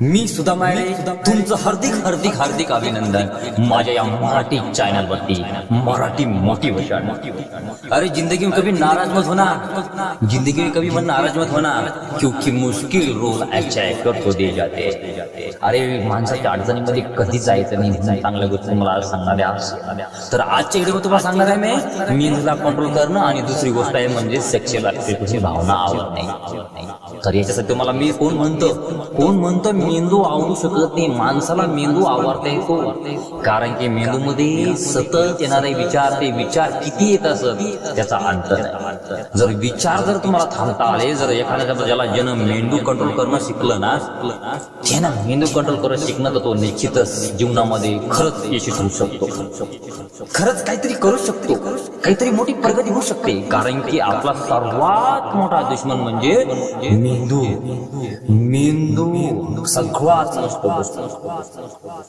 मी सुद्धा माळे तुमचं हार्दिक हार्दिक हार्दिक अभिनंदन माझ्या या मराठी चॅनल वरती मराठी मोटिवेशन अरे जिंदगी में कभी नाराज मत होना जिंदगी में कभी मन नाराज मत होना क्योंकि मुश्किल रोल कर तो दे जाते. अरे माणसाच्या अडचणीमध्ये कधी जायचं नाही चांगल्या गोष्टी मला आज. तर आजच्या व्हिडिओ तुम्हाला सांगणार आहे मी. मेंदूला कंट्रोल करणं आणि दुसरी गोष्ट आहे म्हणजे सेक्शुअल भावना आवडणे तर याच्यासाठी मला मी कोण म्हणतो? कोण म्हणतो? मेंदू आवडू शकत नाही. माणसाला मेंदू आवडता येतो कारण की मेंदूमध्ये सतत येणारे विचार ते विचार किती येत असत त्याचा अंत जर विचार जर तुम्हाला थांबता आले जर एखाद्या ज्याला ज्यानं मेंदू कंट्रोल करणं शिकलं ना त्यानं मेंदू कंट्रोल करणं शिकणं तर तो निश्चितच जीवनामध्ये खरंच यशस्वी होऊ शकतो. खरंच काहीतरी करू शकतो. काहीतरी मोठी प्रगती होऊ शकते. कारण की आपला सर्वात मोठा दुश्मन म्हणजे मेंदू. मेंदू सगळ्यात नसतो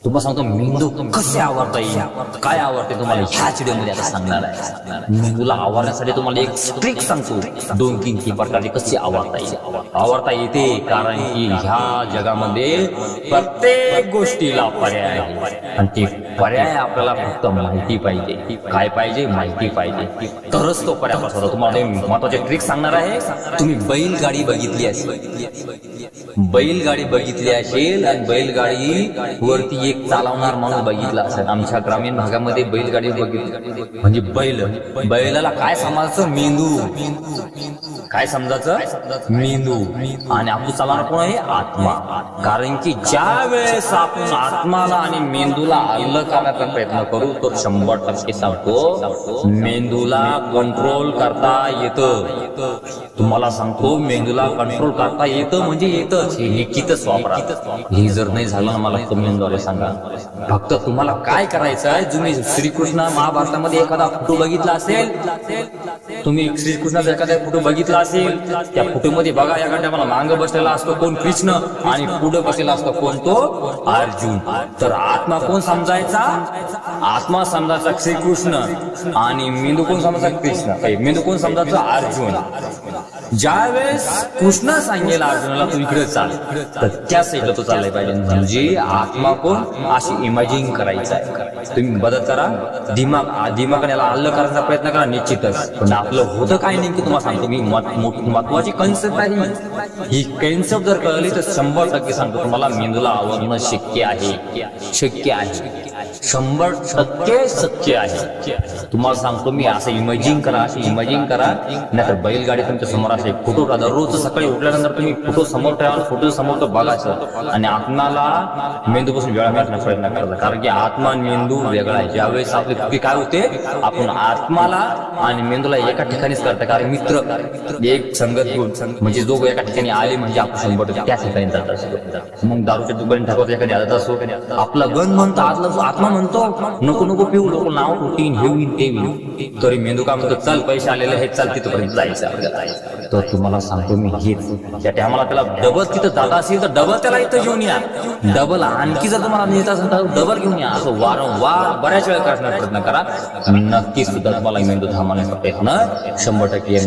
तुम्हाला सांगतो मेंदू कसे आवडता येईल? काय आवडते तुम्हाला? ह्याच व्हिडिओ आता सांगणार आहे. मेंदूला आवडण्यासाठी तुम्हाला एक ट्रिक सांगतो. दोन तीन तीन प्रकारचे कसे आवडता येईल? आवडता येते कारण की ह्या जगामध्ये प्रत्येक गोष्टीला पर्याय आहे. आणि ते पर्याय आपल्याला फक्त माहिती पाहिजे. काय पाहिजे? माहिती पाहिजे. तरच तो पर्याय तुम्हाला महत्त्वाचे ट्रिक सांगणार आहे. तुम्ही बैलगाडी बघितली असेल. बैलगाडी बघितली असेल आणि बैलगाडी वरती एक चालवणार माणूस बघितला असेल. आमच्या ग्रामीण भागामध्ये बैलगाडी बघितली. म्हणजे बैल. बैलाला काय समजायचं? मेंदू. काय समजायचं? मेंदू. आणि आपण चालवणार कोण आहे? आत्मा. कारण की ज्या वेळेस आपण आत्माला आणि मेंदूला अलग करण्याचा प्रयत्न करू तो शंभर टक्के सांगतो मेंदूला कंट्रोल करता येतं. तुम्हाला सांगतो मेंदूला कंट्रोल करता येतं म्हणजे येतं. हे निश्चितच वापरा हे जर नाही झालं आम्हाला कमेंटद्वारे सांगा. फक्त तुम्हाला काय करायचं आहे? तुम्ही श्रीकृष्ण महाभारतामध्ये एखादा फोटो बघितला असेल? तुम्ही श्रीकृष्णाचा एखादा फोटो बघितला असेल? त्या फोटो मध्ये बघा एखाद्या मला मांग बसलेला असतो कोण कृष्ण आणि पुढे बसलेला असतो कोण तो अर्जुन. तर आत्मा कोण समजायचा? आत्मा समजायचा श्रीकृष्ण आणि मेंदू कोण समजायचा? कृष्ण. मेंदू कोण समजायचा? अर्जुन. ज्यावेळेस कृष्ण सांगेल अर्जुनाला तू इकडे चाल तर त्या साईडला तो चाललाय पाहिजे. म्हणजे आत्मा कोण? अशी इमॅजिन करायचं आहे. तुम्ही मदत करा. दिमाग दिमागाने याला अल्ल करण्याचा प्रयत्न करा निश्चितच. पण आपलं होतं काय नेमकी तुम्हाला सांगतो मी. महत्वाची कन्सेप्ट आहे ही. ही कन्सेप्ट जर कळली तर शंभर टक्के सांगतो तुम्हाला मेंदूला आवडणं शक्य आहे. शक्य आहे. शंभर टक्के सत्य आहे. तुम्हाला सांगतो मी असं इमेजिंग करा अशी इमेजिंग करा. नाहीतर बैलगाडी तुमच्यासमोर असे फोटो काढा. रोज सकाळी उठल्यानंतर तुम्ही फोटो समोर ठेवा फोटो समोर तो बघायचं. आणि आत्माला मेंदूपासून वेळा मिळण्याचा प्रयत्न करायचा. कारण की आत्मा आणि मेंदू वेगळा आहे. ज्यावेळेस आपली चुकी काय होते आपण आत्माला आणि मेंदूला एका ठिकाणीच करता. कारण मित्र एक संगत म्हणजे जो एका ठिकाणी आले म्हणजे आपण शंभर त्या ठिकाणी जात असतो. मग दारूच्या दुकानी ठाकवत एखादी आदत असो आपला गण म्हणतो आतला आत्मा म्हणतो नको नको पिऊ नको नाव उठीन हेवीन ते तरी मेंदू का म्हणतो चल पैसे आलेले हे चल तिथपर्यंत जायचं आपल्याला तर तुम्हाला सांगतो मी हेच. त्या टायमाला त्याला डबल तिथं जात असेल तर डबल त्याला इथं घेऊन या. डबल आणखी जर तुम्हाला नेत असेल तर डबल घेऊन या. असं वारंवार बऱ्याच वेळा करण्याचा प्रयत्न करा. नक्कीच सुद्धा तुम्हाला मेंदू थांबवण्याचा प्रयत्न शंभर टक्के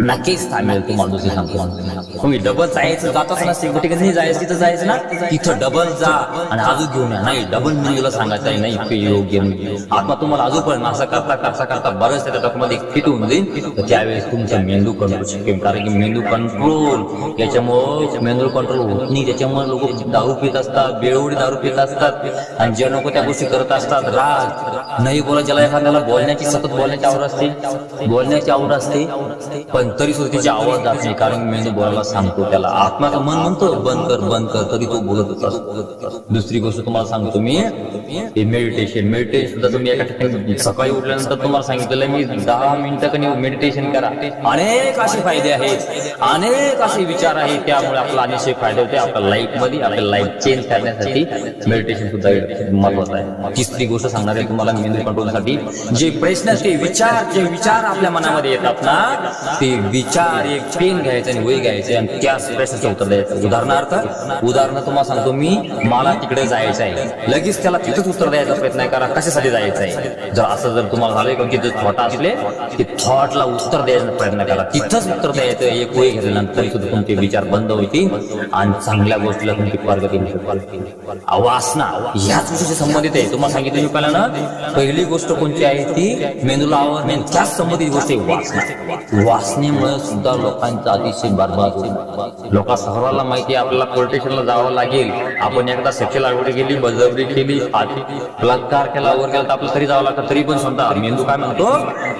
नक्कीच थांबेल तुम्हाला दुसरी सांगतो. तुम्ही डबल जायचं जातच असते. कुठे कधी जायचं तिथं जायचं ना? तिथं डबल जा आणि अजून घेऊन या. नाही डबल म्हणजे तुला सांगायचं आहे. नाही ते योग्य म्हणजे. आत्मा तुम्हाला अजूनपर्यंत असं करता करता करता बरंच त्याच्या डोक्यामध्ये फिट होऊन जाईल. तर त्यावेळेस तुमचा मेंदू कंट्रोल शिकेल कारण की मेंदू कंट्रोल याच्यामुळं मेंदू कंट्रोल होत नाही. त्याच्यामुळे लोक दारू पित असतात बेळवडी दारू पित असतात. आणि जे लोक त्या गोष्टी करत असतात राग. नाही बोला ज्याला एखाद्याला बोलण्याची सतत बोलण्याची आवड असते. बोलण्याची आवड असते पण तरी सुद्धा त्याची आवड जात नाही. कारण मेंदू बोलायला सांगतो त्याला. आत्माचं मन म्हणतो बंद कर बंद कर तरी तो बोलत असतो दुसरी गोष्ट तुम्हाला सांगतो मी मेडिटेशन मेडिटेशन सुद्धा तुम्ही एका ठिकाणी सकाळी उठल्यानंतर तुम्हाला सांगितलेलं मी दहा मिनिटं कधी मेडिटेशन करा. अनेक असे फायदे आहेत. अनेक असे विचार आहेत त्यामुळे आपला अतिशय फायदे होते आपल्या लाईफमध्ये आपल्या लाईफ चेंज करण्यासाठी मेडिटेशन सुद्धा महत्वाचं आहे. तिसरी गोष्ट सांगणार आहे तुम्हाला मेंदू कंट्रोलसाठी जे प्रश्न ते विचार जे विचार आपल्या मनामध्ये येतात ना ते विचार एक पेन घ्यायचे आणि वय घ्यायचे आणि त्याच प्रश्नाचं उत्तर द्यायचं. उदाहरणार्थ उदाहरण तुम्हाला सांगतो मी मला तिकडे जायचं आहे लगेच त्याला तिथंच उत्तर द्यायचा प्रयत्न करा कशासाठी जायचं आहे जर असं जर तुम्हाला झालंय किंवा की थॉट असले ते थॉटला उत्तर द्यायचा प्रयत्न करा. तिथंच उत्तर द्यायचं एक वेळ घेतल्यानंतर सुद्धा तुमचे विचार बंद होतील आणि चांगल्या गोष्टीला तुमची प्रगती वासना ह्याच गोष्टीशी संबंधित आहे. तुम्हाला सांगितलं मी पहिला ना पहिली गोष्ट कोणती आहे ती? मेंदूला आवरणे त्याच संबंधित गोष्ट आहे वासना. वासनेमुळे सुद्धा लोकांचा अतिशय बर्बाद होईल. लोका सर्वांना माहिती आहे आपल्याला पोलिटिशियनला जावं लागेल. आपण एकदा सेक्शुअल लागवडी केली बळजबरी केली बलात्कार केला वर केला तर आपल्याला तरी जावं लागतं तरी पण समजा मेंदू काय म्हणतो?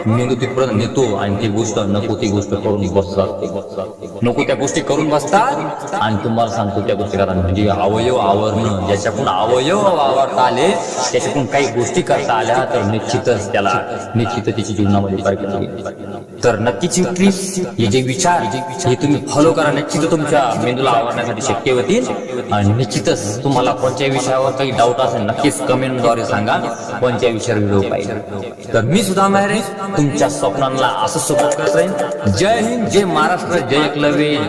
मेंदू तिथपर्यंत नेतो आणि ती गोष्ट नको ती गोष्ट करून बसतात. नको त्या गोष्टी करून बसतात. आणि तुम्हाला सांगतो त्या गोष्टी करा म्हणजे अवयव आवरणं ज्याच्याकडून अवयव आवरता आले त्याच्याकडून काही गोष्टी करता आल्या तर निश्चितच त्याला निश्चित त्याच्या जीवनामध्ये तर नक्कीच ही ट्रिप्स हे जे विचार हे तुम्ही फॉलो करा निश्चित तुमच्या मेंदूला आवडण्यासाठी शक्य होतील. आणि निश्चितच तुम्हाला कोणत्या विषयावर काही डाऊट असेल नक्कीच कमेंटद्वारे सांगा. कोणत्या विषयावर व्हिडिओ पाहिजे. तर मी सुद्धा माहेर तुमच्या स्वप्नांना असं सपोर्ट करत राहीन जय हिंद जय महाराष्ट्र जय एकलव्य.